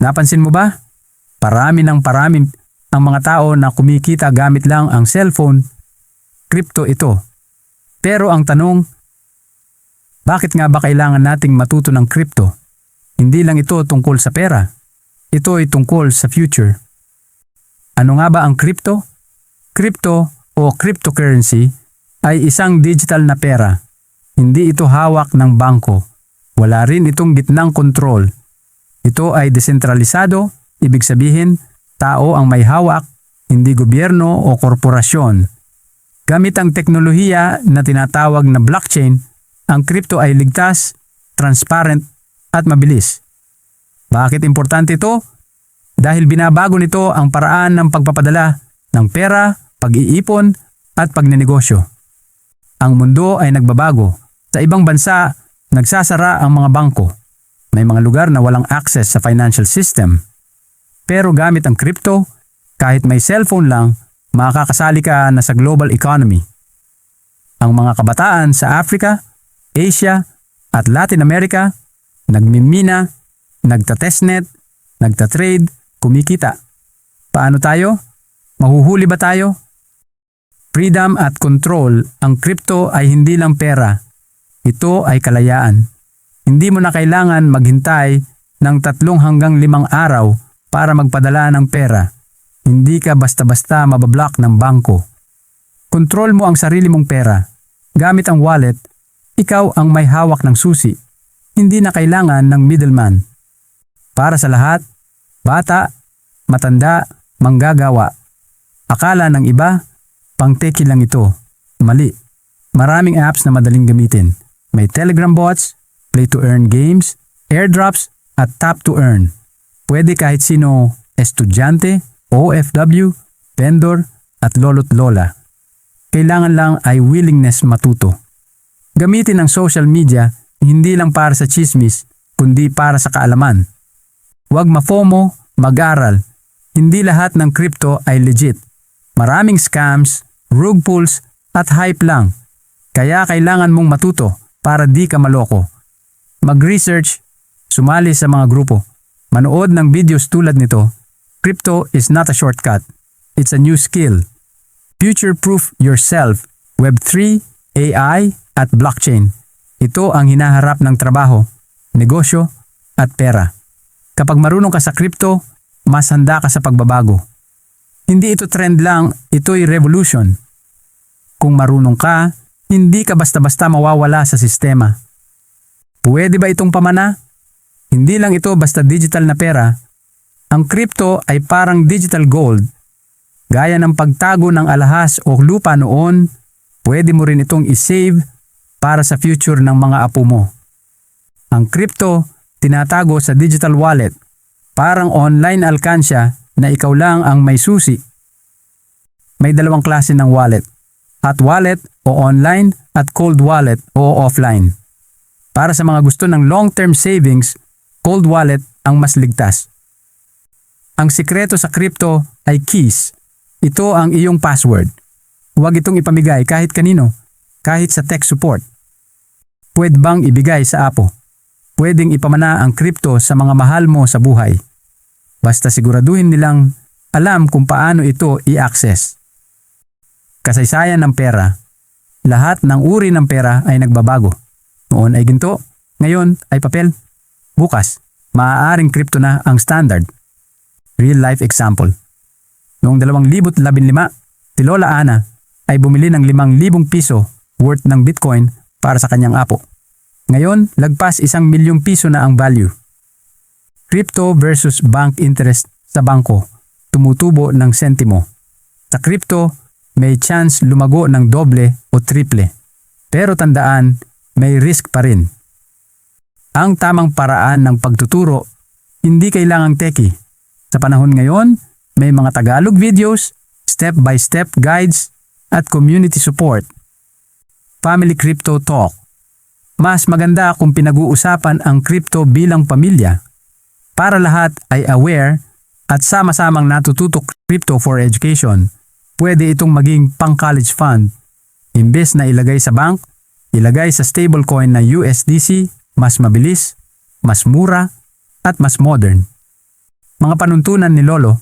Napansin mo ba? Parami ng parami ang mga tao na kumikita gamit lang ang cellphone. Crypto ito. Pero ang tanong, bakit nga ba kailangan nating matuto ng crypto? Hindi lang ito tungkol sa pera. Ito ay tungkol sa future. Ano nga ba ang crypto? Crypto o cryptocurrency ay isang digital na pera. Hindi ito hawak ng bangko. Wala rin itong gitnang kontrol. Ito ay desentralisado, ibig sabihin, tao ang may hawak, hindi gobyerno o korporasyon. Gamit ang teknolohiya na tinatawag na blockchain, ang crypto ay ligtas, transparent at mabilis. Bakit importante ito? Dahil binabago nito ang paraan ng pagpapadala ng pera, pag-iipon at pagnenegosyo. Ang mundo ay nagbabago. Sa ibang bansa, nagsasara ang mga bangko. May mga lugar na walang access sa financial system. Pero gamit ang crypto, kahit may cellphone lang, makakasali ka na sa global economy. Ang mga kabataan sa Africa, Asia at Latin America, nagmimina, nagta-testnet, nagta-trade, kumikita. Paano tayo? Mahuhuli ba tayo? Freedom at control, ang crypto ay hindi lang pera. Ito ay kalayaan. Hindi mo na kailangan maghintay ng tatlong hanggang limang araw para magpadala ng pera. Hindi ka basta-basta mabablock ng bangko. Kontrol mo ang sarili mong pera. Gamit ang wallet, ikaw ang may hawak ng susi. Hindi na kailangan ng middleman. Para sa lahat, bata, matanda, manggagawa. Akala ng iba, pangteki lang ito. Mali. Maraming apps na madaling gamitin. May Telegram bots, play to earn games, airdrops, at tap to earn. Pwede kahit sino, estudyante, OFW, vendor, at lolo't lola. Kailangan lang ay willingness matuto. Gamitin ang social media hindi lang para sa chismis, kundi para sa kaalaman. Huwag ma-FOMO, mag-aral. Hindi lahat ng crypto ay legit. Maraming scams, rug pulls, at hype lang. Kaya kailangan mong matuto para di ka maloko. Mag-research, sumali sa mga grupo, manood ng videos tulad nito. Crypto is not a shortcut. It's a new skill. Future-proof yourself, Web3, AI, at blockchain. Ito ang hinaharap ng trabaho, negosyo, at pera. Kapag marunong ka sa crypto, mas handa ka sa pagbabago. Hindi ito trend lang, ito'y revolution. Kung marunong ka, hindi ka basta-basta mawawala sa sistema. Pwede ba itong pamana? Hindi lang ito basta digital na pera. Ang crypto ay parang digital gold. Gaya ng pagtago ng alahas o lupa noon, pwede mo rin itong isave para sa future ng mga apo mo. Ang crypto, tinatago sa digital wallet. Parang online alkansya na ikaw lang ang may susi. May dalawang klase ng wallet. Hot wallet o online at cold wallet o offline. Para sa mga gusto ng long-term savings, cold wallet ang mas ligtas. Ang sikreto sa crypto ay keys. Ito ang iyong password. Huwag itong ipamigay kahit kanino, kahit sa tech support. Pwede bang ibigay sa apo? Pwedeng ipamana ang crypto sa mga mahal mo sa buhay. Basta siguraduhin nilang alam kung paano ito i-access. Kasaysayan ng pera. Lahat ng uri ng pera ay nagbabago. Noon ay ginto, ngayon ay papel. Bukas, maaaring crypto na ang standard. Real life example. Noong 2015, si Lola Ana ay bumili ng 5,000 piso worth ng Bitcoin para sa kanyang apo. Ngayon, lagpas isang milyong piso na ang value. Crypto versus bank interest sa bangko, tumutubo ng sentimo. Sa crypto, may chance lumago ng doble o triple. Pero tandaan, may risk pa rin. Ang tamang paraan ng pagtuturo, hindi kailangang teki. Sa panahon ngayon, may mga Tagalog videos, step-by-step guides, at community support. Family Crypto Talk. Mas maganda kung pinag-uusapan ang crypto bilang pamilya para lahat ay aware at sama-samang natututok crypto for education. Pwede itong maging pang-college fund. Imbes na ilagay sa bank, ilagay sa stablecoin na USDC, mas mabilis, mas mura, at mas modern. mga panuntunan ni Lolo.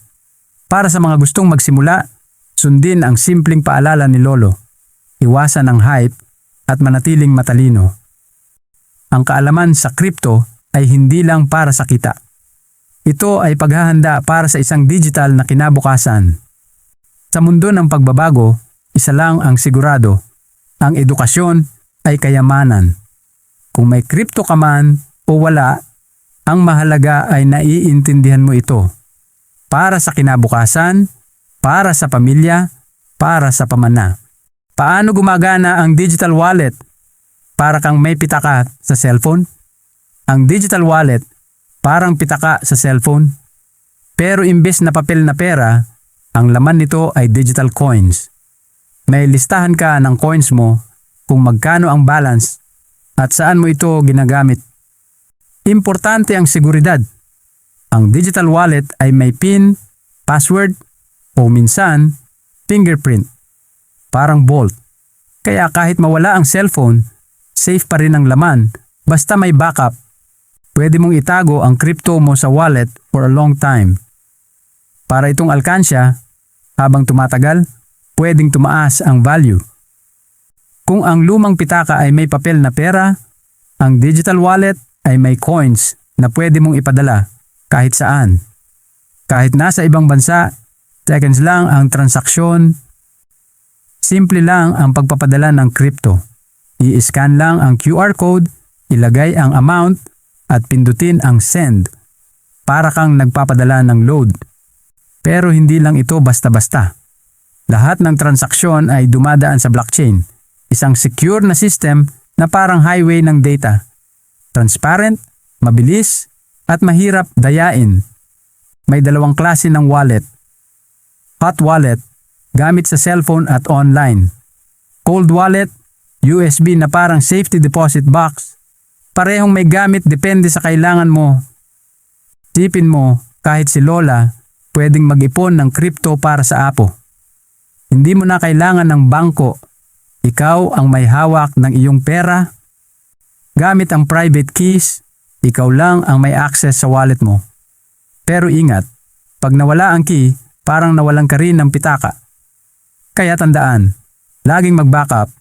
Para sa mga gustong magsimula, sundin ang simpleng paalala ni Lolo. Iwasan ang hype at manatiling matalino. Ang kaalaman sa crypto ay hindi lang para sa kita. Ito ay paghahanda para sa isang digital na kinabukasan. Sa mundo ng pagbabago, isa lang ang sigurado. Ang edukasyon ay kayamanan. Kung may crypto ka man o wala, ang mahalaga ay naiintindihan mo ito. Para sa kinabukasan, para sa pamilya, para sa pamana. Paano gumagana ang digital wallet? Para kang may pitaka sa cellphone? Ang digital wallet, parang pitaka sa cellphone. Pero imbes na papel na pera, ang laman nito ay digital coins. May listahan ka ng coins mo kung magkano ang balance at saan mo ito ginagamit. Importante ang seguridad. Ang digital wallet ay may PIN, password, o minsan, fingerprint. Parang bolt. Kaya kahit mawala ang cellphone, safe pa rin ang laman basta may backup. Pwede mong itago ang crypto mo sa wallet for a long time. Para itong alkansya, habang tumatagal, pwedeng tumaas ang value. Kung ang lumang pitaka ay may papel na pera, ang digital wallet ay may coins na pwede mong ipadala kahit saan. Kahit nasa ibang bansa, seconds lang ang transaksyon. Simple lang ang pagpapadala ng crypto. I-scan lang ang QR code, ilagay ang amount at pindutin ang send para kang nagpapadala ng load. Pero hindi lang ito basta-basta. Lahat ng transaksyon ay dumadaan sa blockchain, isang secure na system na parang highway ng data. Transparent, mabilis, at mahirap dayain. May dalawang klase ng wallet. Hot wallet, gamit sa cellphone at online. Cold wallet, USB na parang safety deposit box. Parehong may gamit depende sa kailangan mo. Sipin mo, kahit si Lola, pwedeng mag-ipon ng crypto para sa apo. Hindi mo na kailangan ng bangko. Ikaw ang may hawak ng iyong pera. Gamit ang private keys, ikaw lang ang may access sa wallet mo. Pero ingat, pag nawala ang key, parang nawalan ka rin ng pitaka. Kaya tandaan, laging mag-backup.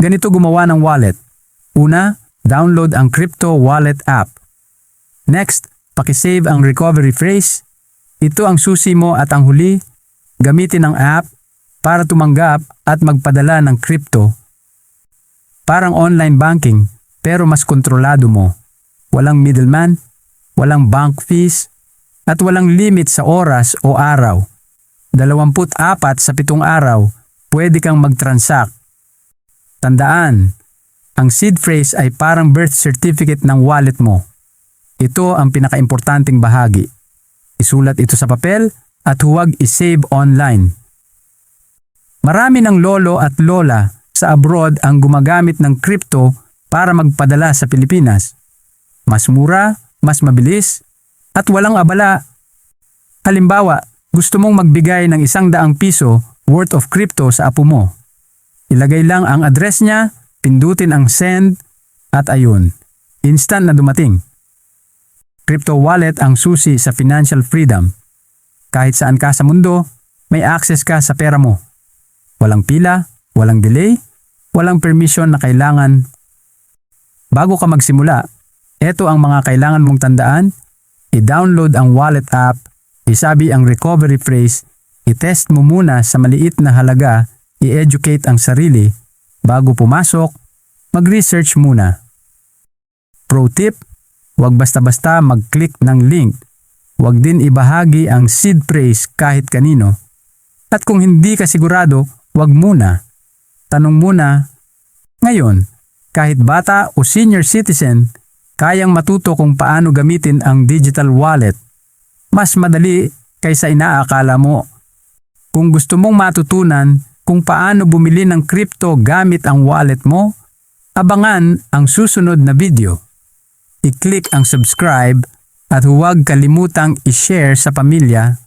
Ganito gumawa ng wallet. Una, download ang Crypto Wallet app. Next, pakisave ang recovery phrase. Ito ang susi mo at ang huli, gamitin ang app para tumanggap at magpadala ng crypto. Parang online banking pero mas kontrolado mo. Walang middleman, walang bank fees, at walang limit sa oras o araw. 24 sa pitong araw, pwede kang mag-transact. Tandaan, ang seed phrase ay parang birth certificate ng wallet mo. Ito ang pinakaimportanting bahagi. Isulat ito sa papel at huwag isave online. Marami ng lolo at lola sa abroad ang gumagamit ng crypto para magpadala sa Pilipinas. Mas mura, mas mabilis, at walang abala. Halimbawa, gusto mong magbigay ng isang daang piso worth of crypto sa apo mo. Ilagay lang ang address niya, pindutin ang send, at ayun, instant na dumating. Crypto wallet ang susi sa financial freedom. Kahit saan ka sa mundo, may access ka sa pera mo. Walang pila, walang delay, walang permission na kailangan. Bago ka magsimula, ito ang mga kailangan mong tandaan. I-download ang wallet app, isabi ang recovery phrase, i-test mo muna sa maliit na halaga, i-educate ang sarili, bago pumasok, mag-research muna. Pro tip, huwag basta-basta mag-click ng link. Huwag din ibahagi ang seed phrase kahit kanino. At kung hindi ka sigurado, huwag muna. Tanong muna, ngayon, kahit bata o senior citizen, kayang matuto kung paano gamitin ang digital wallet. Mas madali kaysa inaakala mo. Kung gusto mong matutunan kung paano bumili ng crypto gamit ang wallet mo, abangan ang susunod na video. I-click ang subscribe at huwag kalimutang i-share sa pamilya